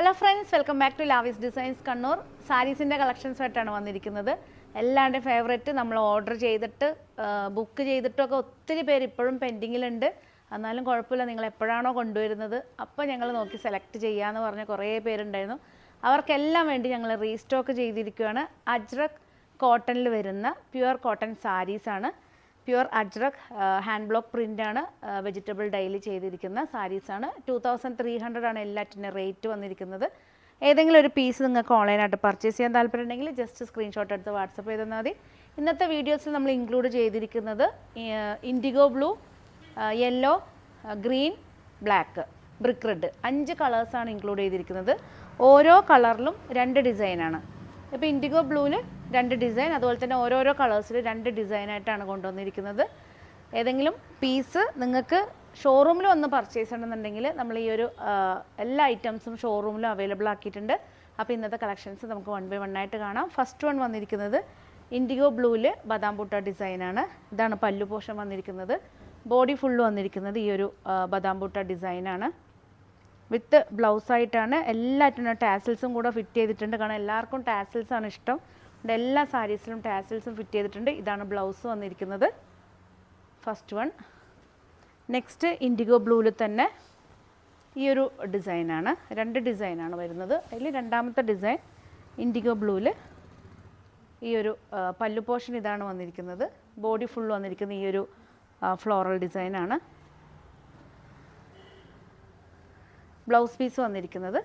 Hello friends welcome back to Lavis designs Kannur സാരീസിന്റെ കളക്ഷൻസുമായിട്ടാണ് വന്നിരിക്കുന്നത്. എല്ലാവരുടെ ഫേവറേറ്റ് നമ്മൾ ഓർഡർ ചെയ്തിട്ട് ബുക്ക് ചെയ്തിട്ടൊക്കെ ഒത്തിരി പേര് ഇപ്പോഴും പെൻഡിങ്ങിലുണ്ട് എന്നാലും കുഴപ്പമില്ല നിങ്ങൾ എപ്പോഴാണോ കൊണ്ടുവരുന്നത് അപ്പോൾ ഞങ്ങൾ നോക്കി സെലക്ട് ചെയ്യാമെന്ന് പറഞ്ഞ കുറേ പേരുണ്ടായിരുന്നു. അവർക്കെല്ലാം വേണ്ടി ഞങ്ങൾ റീസ്റ്റോക്ക് ചെയ്തിരിക്കുകയാണ്. അജ്രക് കോട്ടണിൽ വരുന്ന പ്യുവർ കോട്ടൺ സാരീസാണ് പ്യുവർ അജ്രക് ഹാൻഡ് ബ്ലോക്ക് പ്രിന്റാണ് വെജിറ്റബിൾ ഡൈയിൽ ചെയ്തിരിക്കുന്ന സാരീസാണ്. ടു തൗസൻഡ് ത്രീ ഹൺഡ്രഡ് ആണ് എല്ലാറ്റിന്റെ റേറ്റ് വന്നിരിക്കുന്നത്. ഏതെങ്കിലും ഒരു പീസ് നിങ്ങൾക്ക് ഓൺലൈനായിട്ട് പർച്ചേസ് ചെയ്യാൻ താല്പര്യമുണ്ടെങ്കിൽ ജസ്റ്റ് സ്ക്രീൻഷോട്ട് എടുത്ത് വാട്സപ്പ് ചെയ്ത് തന്നാൽ മതി. ഇന്നത്തെ വീഡിയോസിൽ നമ്മൾ ഇൻക്ലൂഡ് ചെയ്തിരിക്കുന്നത് indigo blue yellow green black brick red അഞ്ച് കളേഴ്സാണ് ഇൻക്ലൂഡ് ചെയ്തിരിക്കുന്നത്. ഓരോ കളറിലും രണ്ട് ഡിസൈനാണ് ഇപ്പോൾ ഇൻഡിഗോ ബ്ലൂവിൽ രണ്ട് ഡിസൈൻ അതുപോലെ തന്നെ ഓരോരോ കളേഴ്സിൽ രണ്ട് ഡിസൈനായിട്ടാണ് കൊണ്ടുവന്നിരിക്കുന്നത്. ഏതെങ്കിലും പീസ് നിങ്ങൾക്ക് ഷോറൂമിൽ വന്ന് പർച്ചേസ് ചെയ്യണമെന്നുണ്ടെങ്കിൽ നമ്മൾ ഈ ഒരു എല്ലാ ഐറ്റംസും ഷോറൂമിലും അവൈലബിൾ ആക്കിയിട്ടുണ്ട്. അപ്പോൾ ഇന്നത്തെ കളക്ഷൻസ് നമുക്ക് വൺ ബൈ വൺ ആയിട്ട് കാണാം. ഫസ്റ്റ് വൺ വന്നിരിക്കുന്നത് ഇൻഡിഗോ ബ്ലൂവിൽ ബദാം പുട്ട ഡിസൈനാണ് ഇതാണ് പല്ലു പോഷൻ വന്നിരിക്കുന്നത്. ബോഡി ഫുള്ള് വന്നിരിക്കുന്നത് ഈ ഒരു ബദാം പുട്ട ഡിസൈനാണ് വിത്ത് ബ്ലൗസായിട്ടാണ് എല്ലാറ്റിനും ടാസിൽസും കൂടെ ഫിറ്റ് ചെയ്തിട്ടുണ്ട്. കാരണം എല്ലാവർക്കും ടാസിൽസാണ് ഇഷ്ടം. അതുകൊണ്ട് എല്ലാ സാരീസിലും ടാസിൽസും ഫിറ്റ് ചെയ്തിട്ടുണ്ട്. ഇതാണ് ബ്ലൗസ് വന്നിരിക്കുന്നത്. ഫസ്റ്റ് വൺ നെക്സ്റ്റ് ഇൻഡിഗോ ബ്ലൂവിൽ തന്നെ ഈ ഒരു ഡിസൈനാണ് രണ്ട് ഡിസൈനാണ് വരുന്നത്. അതിൽ രണ്ടാമത്തെ ഡിസൈൻ ഇൻഡിഗോ ബ്ലൂവിൽ ഈ ഒരു പല്ലു പോർഷൻ ഇതാണ് വന്നിരിക്കുന്നത്. ബോഡി ഫുൾ വന്നിരിക്കുന്ന ഈ ഒരു ഫ്ലോറൽ ഡിസൈനാണ് ബ്ലൗസ് പീസ് വന്നിരിക്കുന്നത്.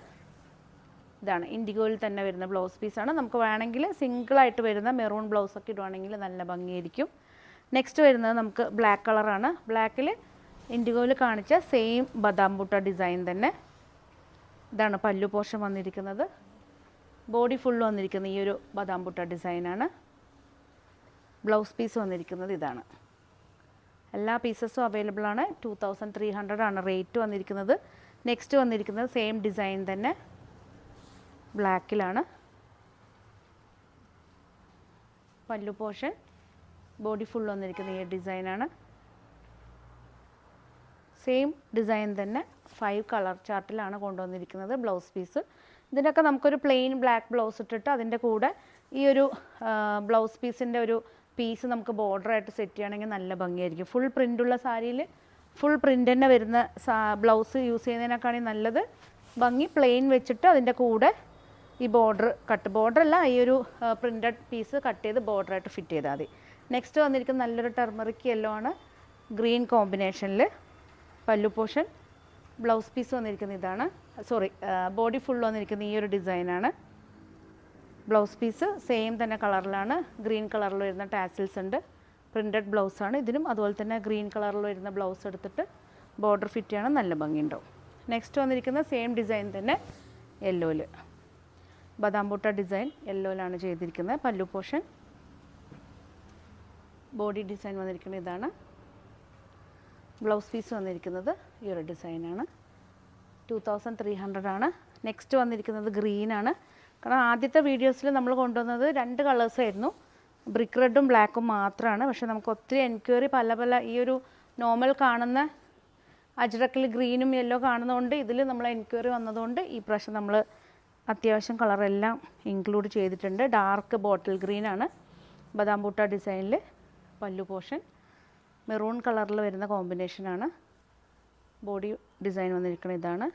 ഇതാണ്. ഇൻഡിഗോയിൽ തന്നെ വരുന്ന ബ്ലൗസ് പീസാണ് നമുക്ക് വേണമെങ്കിൽ സിംഗിളായിട്ട് വരുന്ന മെറൂൺ ബ്ലൗസൊക്കെ ഇടുവാണെങ്കിൽ നല്ല ഭംഗിയായിരിക്കും. നെക്സ്റ്റ് വരുന്നത് നമുക്ക് ബ്ലാക്ക് കളറാണ് ബ്ലാക്കിൽ ഇൻഡിഗോയിൽ കാണിച്ച സെയിം ബദാം ബുട്ട ഡിസൈൻ തന്നെ. ഇതാണ് പല്ലു പോർഷൻ വന്നിരിക്കുന്നത്. ബോഡി ഫുൾ വന്നിരിക്കുന്ന ഈ ഒരു ബദാം ബുട്ട ഡിസൈനാണ് ബ്ലൗസ് പീസ് വന്നിരിക്കുന്നത് ഇതാണ്. എല്ലാ പീസസും അവൈലബിൾ ആണ്. ടു തൗസൻഡ് ത്രീ ഹൺഡ്രഡ് ആണ് റേറ്റ് വന്നിരിക്കുന്നത്. നെക്സ്റ്റ് വന്നിരിക്കുന്നത് സെയിം ഡിസൈൻ തന്നെ. ബ്ലാക്കിലാണ്. പല്ലു പോർഷൻ. ബോഡി ഫുൾ വന്നിരിക്കുന്ന ഈ ഡിസൈനാണ്. സെയിം ഡിസൈൻ തന്നെ ഫൈവ് കളർ ചാർട്ടിലാണ് കൊണ്ടുവന്നിരിക്കുന്നത് ബ്ലൗസ് പീസ്. ഇതിനൊക്കെ നമുക്കൊരു പ്ലെയിൻ ബ്ലാക്ക് ബ്ലൗസ് ഇട്ടിട്ട് അതിന്റെ കൂടെ ഈ ഒരു ബ്ലൗസ് പീസിന്റെ ഒരു പീസ് നമുക്ക് ബോർഡറായിട്ട് സെറ്റ് ചെയ്യുകയാണെങ്കിൽ നല്ല ഭംഗിയായിരിക്കും. ഫുൾ പ്രിന്റുള്ള സാരിയിൽ ഫുൾ പ്രിന്റ് തന്നെ വരുന്ന ബ്ലൗസ് യൂസ് ചെയ്യുന്നതിനേക്കാണെങ്കിൽ നല്ലത് ഭംഗി പ്ലെയിൻ വെച്ചിട്ട് അതിന്റെ കൂടെ ഈ ബോർഡർ കട്ട് ബോർഡർ അല്ല ഈ ഒരു പ്രിന്റഡ് പീസ് കട്ട് ചെയ്ത് ബോർഡറായിട്ട് ഫിറ്റ് ചെയ്താൽ മതി. നെക്സ്റ്റ് വന്നിരിക്കുന്ന നല്ലൊരു ടെർമറിക് യെല്ലോ ആണ്. ഗ്രീൻ കോമ്പിനേഷനിൽ പല്ലു പോഷൻ ബ്ലൗസ് പീസ് വന്നിരിക്കുന്ന ഇതാണ്. സോറി ബോഡി ഫുൾ വന്നിരിക്കുന്ന ഈ ഒരു ഡിസൈനാണ് ബ്ലൗസ് പീസ് സെയിം തന്നെ കളറിലാണ് ഗ്രീൻ കളറിൽ വരുന്ന ടാസിൽസ് ഉണ്ട്. പ്രിന്റഡ് ആണ്. ഇതിനും അതുപോലെ തന്നെ ഗ്രീൻ കളറിൽ വരുന്ന ബ്ലൗസ് എടുത്തിട്ട് ബോർഡർ ഫിറ്റ് ചെയ്യണം. നല്ല ഭംഗിയുണ്ടാവും. നെക്സ്റ്റ് വന്നിരിക്കുന്ന സെയിം ഡിസൈൻ തന്നെ യെല്ലോയിൽ ബദാം ബോട്ട ഡിസൈൻ യെല്ലോയിലാണ് ചെയ്തിരിക്കുന്നത്. പല്ലു പോഷൻ ബോഡി ഡിസൈൻ വന്നിരിക്കുന്നത് ഇതാണ്. ബ്ലൗസ് പീസ് വന്നിരിക്കുന്നത് ഈ ഒരു ഡിസൈനാണ്. ടു തൗസൻഡ് ത്രീ ഹൺഡ്രഡ് ആണ്. നെക്സ്റ്റ് വന്നിരിക്കുന്നത് ഗ്രീനാണ് കാരണം ആദ്യത്തെ വീഡിയോസിൽ നമ്മൾ കൊണ്ടുവന്നത് രണ്ട് കളേഴ്സ് ആയിരുന്നു. ബ്രിക്ക് റെഡും ബ്ലാക്കും മാത്രമാണ് പക്ഷേ നമുക്ക് ഒത്തിരി എൻക്വയറി പല പല ഈ ഒരു നോർമൽ കാണുന്ന അജ്രക്കിൽ ഗ്രീനും യെല്ലോ കാണുന്നതുകൊണ്ട് ഇതിൽ നമ്മൾ എൻക്വയറി വന്നതുകൊണ്ട് ഈ പ്രാവശ്യം നമ്മൾ അത്യാവശ്യം കളറെല്ലാം ഇൻക്ലൂഡ് ചെയ്തിട്ടുണ്ട്. ഡാർക്ക് ബോട്ടിൽ ഗ്രീനാണ് ബദാം ബൂട്ട ഡിസൈനിൽ പല്ലു പോർഷൻ മെറൂൺ കളറിൽ വരുന്ന കോമ്പിനേഷനാണ് ബോഡി ഡിസൈൻ വന്നിരിക്കുന്നത് ഇതാണ്.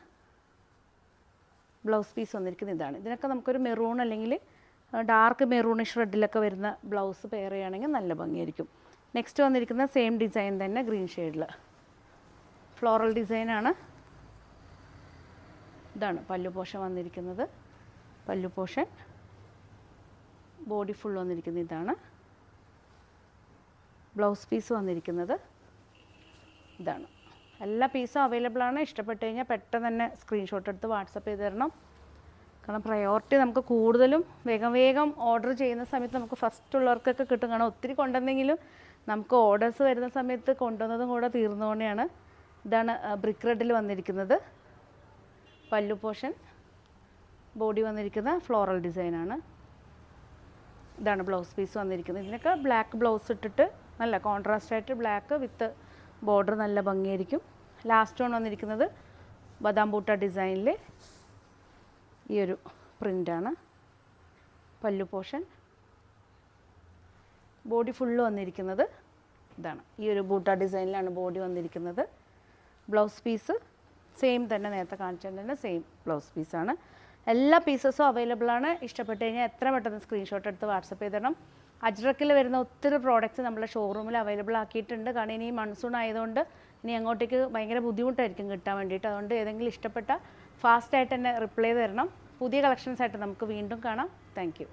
ബ്ലൗസ് പീസ് വന്നിരിക്കുന്നത് ഇതാണ്. ഇതിനൊക്കെ നമുക്കൊരു മെറൂൺ അല്ലെങ്കിൽ ഡാർക്ക് മെറൂണിഷ് റെഡിലൊക്കെ വരുന്ന ബ്ലൗസ് പെയർ ചെയ്യുകയാണെങ്കിൽ നല്ല ഭംഗിയായിരിക്കും. നെക്സ്റ്റ് വന്നിരിക്കുന്ന സെയിം ഡിസൈൻ തന്നെ ഗ്രീൻ ഷെയ്ഡിൽ ഫ്ലോറൽ ഡിസൈനാണ് ഇതാണ് പല്ലു പോഷൻ വന്നിരിക്കുന്നത്. പല്ലു പോഷൻ ബോഡി ഫുൾ വന്നിരിക്കുന്ന ഇതാണ്. ബ്ലൗസ് പീസ് വന്നിരിക്കുന്നത് ഇതാണ്. എല്ലാ പീസും അവൈലബിൾ ആണ്. ഇഷ്ടപ്പെട്ട് കഴിഞ്ഞാൽ പെട്ടെന്ന് തന്നെ സ്ക്രീൻഷോട്ട് എടുത്ത് വാട്സപ്പ് ചെയ്ത് തരണം. കാരണം പ്രയോറിറ്റി നമുക്ക് കൂടുതലും വേഗം വേഗം ഓർഡർ ചെയ്യുന്ന സമയത്ത് നമുക്ക് ഫസ്റ്റ് ഉള്ളവർക്കൊക്കെ കിട്ടും. കാരണം ഒത്തിരി കൊണ്ടുവന്നെങ്കിലും നമുക്ക് ഓർഡേഴ്സ് വരുന്ന സമയത്ത് കൊണ്ടുവന്നതും കൂടെ തീർന്നുകൊണ്ടാണ് ഇതാണ് ബ്രിക്ക് റെഡിൽ വന്നിരിക്കുന്നത്. പല്ലു പോർഷൻ. ബോഡി വന്നിരിക്കുന്ന ഫ്ലോറൽ ഡിസൈനാണ്. ഇതാണ് ബ്ലൗസ് പീസ് വന്നിരിക്കുന്നത്. ഇതിനൊക്കെ ബ്ലാക്ക് ബ്ലൗസ് ഇട്ടിട്ട് നല്ല കോൺട്രാസ്റ്റ് ആയിട്ട് ബ്ലാക്ക് വിത്ത് ബോർഡർ നല്ല ഭംഗിയായിരിക്കും. ലാസ്റ്റ് വൺ വന്നിരിക്കുന്നത് ബദാം ബൂട്ട ഡിസൈനിൽ ഈ ഒരു പ്രിന്റാണ് പല്ലു പോഷൻ ബോഡി ഫുള്ള് വന്നിരിക്കുന്നത് ഇതാണ്. ഈ ഒരു ബൂട്ട ഡിസൈനിലാണ് ബോഡി വന്നിരിക്കുന്നത്. ബ്ലൗസ് പീസ് സെയിം തന്നെ നേരത്തെ കാണിച്ചതിന്റെ സെയിം ബ്ലൗസ് പീസാണ്. എല്ലാ പീസസും അവൈലബിൾ ആണ്. ഇഷ്ടപ്പെട്ട് കഴിഞ്ഞാൽ എത്ര പെട്ടെന്ന് സ്ക്രീൻഷോട്ട് എടുത്ത് വാട്സപ്പ് ചെയ്തിടണം. അജ്രക്കിൽ വരുന്ന ഒത്തിരി പ്രോഡക്റ്റ്സ് നമ്മളെ ഷോറൂമിൽ അവൈലബിൾ ആക്കിയിട്ടുണ്ട്. കാരണം ഇനി മൺസൂൺ ആയതുകൊണ്ട് ഇനി അങ്ങോട്ടേക്ക് ഭയങ്കര ബുദ്ധിമുട്ടായിരിക്കും കിട്ടാൻ വേണ്ടിയിട്ട്. അതുകൊണ്ട് ഏതെങ്കിലും ഇഷ്ടപ്പെട്ട ഫാസ്റ്റായിട്ട് തന്നെ റിപ്ലൈ തരണം. പുതിയ കളക്ഷൻസ് ആയിട്ട് നമുക്ക് വീണ്ടും കാണാം. താങ്ക്